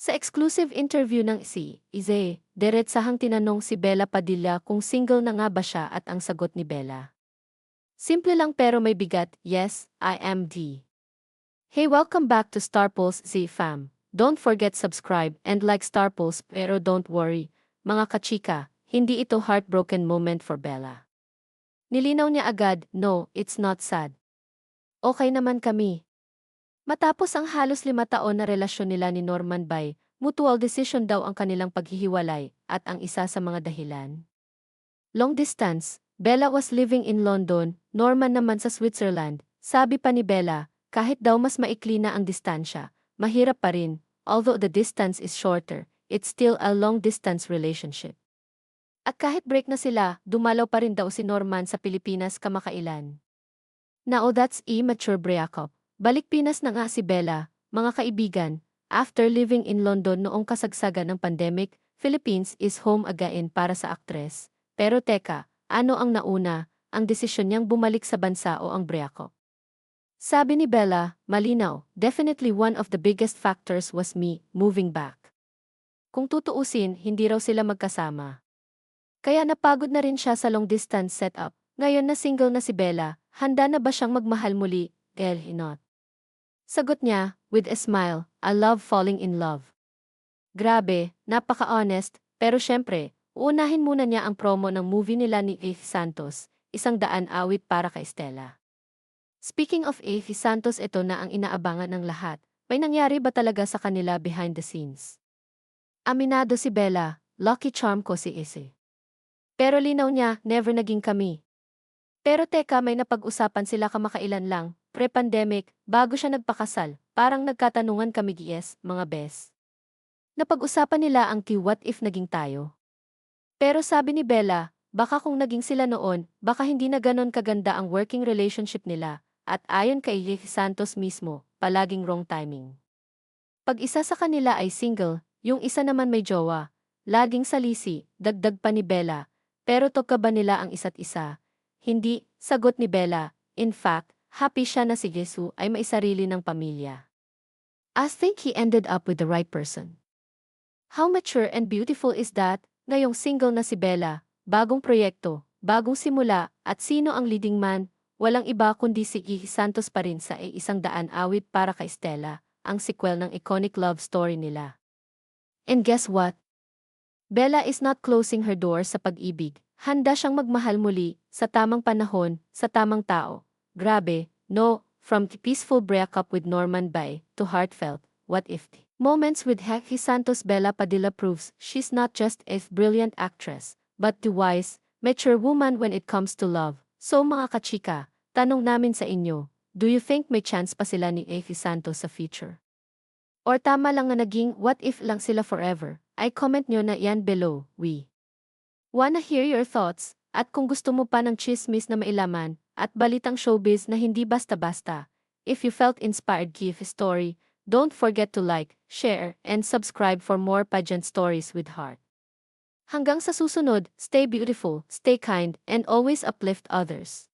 Sa exclusive interview ng si Ize, diretsahang tinanong si Bella Padilla kung single na nga ba siya at ang sagot ni Bella. Simple lang pero may bigat, yes, I am D. Hey welcome back to Star Pulse Z fam. Don't forget subscribe and like Star Pulse pero don't worry, mga kachika, hindi ito heartbroken moment for Bella. Nilinaw niya agad, no, it's not sad. Okay naman kami. Matapos ang halos lima taon na relasyon nila ni Norman Bay, mutual decision daw ang kanilang paghihiwalay at ang isa sa mga dahilan. Long distance, Bella was living in London, Norman naman sa Switzerland. Sabi pa ni Bella, kahit daw mas maikli na ang distansya, mahirap pa rin, although the distance is shorter, it's still a long-distance relationship. At kahit break na sila, dumalaw pa rin daw si Norman sa Pilipinas kamakailan. Now that's immature breakup. Balik Pinas na nga si Bella, mga kaibigan, after living in London noong kasagsagan ng pandemic, Philippines is home again para sa aktres. Pero teka, ano ang nauna, ang desisyon niyang bumalik sa bansa o ang breakup? Sabi ni Bella, malinaw, definitely one of the biggest factors was me moving back. Kung tutuusin, hindi raw sila magkasama. Kaya napagod na rin siya sa long distance setup. Ngayon na single na si Bella, handa na ba siyang magmahal muli? Hell, not. Sagot niya, with a smile, I love falling in love. Grabe, napaka-honest, pero syempre, uunahin muna niya ang promo ng movie nila ni Ace Santos, isang daan awit para kay Stella. Speaking of Ace Santos ito na ang inaabangan ng lahat, may nangyari ba talaga sa kanila behind the scenes? Aminado si Bella, lucky charm ko si Ise. Pero linaw niya, never naging kami. Pero teka may napag-usapan sila kamakailan lang, pre-pandemic, bago siya nagpakasal, parang nagkatanungan kami GS, mga bes. Napag-usapan nila ang key what if naging tayo. Pero sabi ni Bella, baka kung naging sila noon, baka hindi na ganon kaganda ang working relationship nila, at ayon kay Yeh Santos mismo, palaging wrong timing. Pag isa sa kanila ay single, yung isa naman may jowa, laging salisi, dagdag pa ni Bella, pero togka ba nila ang isa't isa? Hindi, sagot ni Bella, in fact, happy siya na si Jesu ay may sarili ng pamilya. I think he ended up with the right person. How mature and beautiful is that, ngayong single na si Bella, bagong proyekto, bagong simula, at sino ang leading man, walang iba kundi si Ihi Santos pa rin sa e isang daan awit para kay Stella, ang sequel ng iconic love story nila. And guess what? Bella is not closing her door sa pag-ibig, handa siyang magmahal muli, sa tamang panahon, sa tamang tao. Grabe, no, from peaceful breakup with Norman Bay to heartfelt, what if moments with Heki Santos Bella Padilla proves she's not just a brilliant actress, but the wise, mature woman when it comes to love. So mga kachika, tanong namin sa inyo, do you think may chance pa sila ni Heki Santos sa future? Or tama lang na naging what if lang sila forever? Ay comment nyo na yan below, we. Wanna hear your thoughts? At kung gusto mo pa ng chismis na mailaman, at balitang showbiz na hindi basta-basta, if you felt inspired give story, don't forget to like, share, and subscribe for more pageant stories with heart. Hanggang sa susunod, stay beautiful, stay kind, and always uplift others.